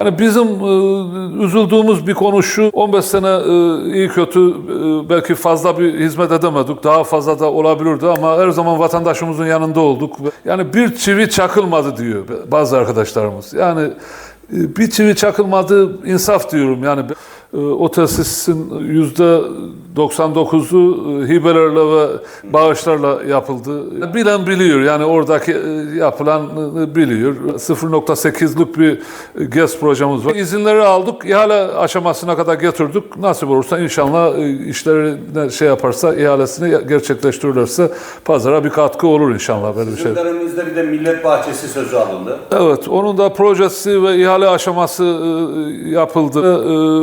Yani bizim e, üzüldüğümüz bir konu şu, 15 sene e, iyi kötü e, belki fazla bir hizmet edemedik, daha fazla da olabilirdi ama her zaman vatandaşımızın yanında olduk. Yani bir çivi çakılmadı diyor bazı arkadaşlarımız. Yani e, bir çivi çakılmadı insaf diyorum yani. e, O tesisin yüzde 99'u e, hibelerle ve bağışlarla yapıldı. Bilen biliyor yani oradaki e, yapılan e, biliyor. 0.8'lik bir e, GES projemiz var. İzinleri aldık, ihale aşamasına kadar getirdik. Nasip olursa inşallah işlerine şey yaparsa, ihalesini gerçekleştirirlerse pazara bir katkı olur inşallah böyle bir şey. Sözlerimizde bir de millet bahçesi sözü alındı. Evet, onun da projesi ve ihale aşaması yapıldı.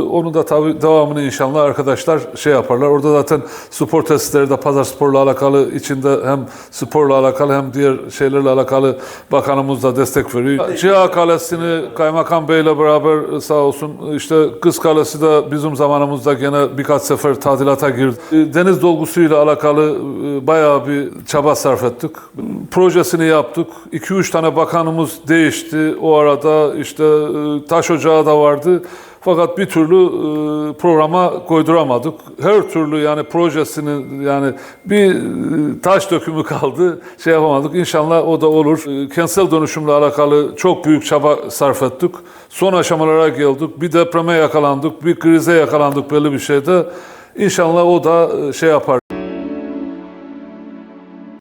Onun da tabii devamını inşallah arkadaşlar şey yaparlar. Orada zaten spor tesisleri de pazar sporla alakalı içinde hem sporla alakalı hem diğer şeylerle alakalı bakanımız da destek veriyor. Ciha Kalesi'ni Kaymakam Bey'le beraber sağ olsun işte Kız Kalesi de bizim zamanımızda gene birkaç sefer tadilata girdi. Deniz dolgusuyla alakalı e, bayağı bir çaba sarf ettik. Projesini yaptık. 2-3 tane bakanımız değişti. O arada işte e, taş ocağı da vardı. Fakat bir türlü e, programa koyduramadık. Her türlü yani projesini yani bir e, taş dökümü kaldı. Şey yapamadık. İnşallah o da olur. E, Kentsel dönüşümle alakalı çok büyük çaba sarf ettik. Son aşamalara geldik. Bir depreme yakalandık. Bir krize yakalandık belli bir şeyde. İnşallah o da e, şey yapar.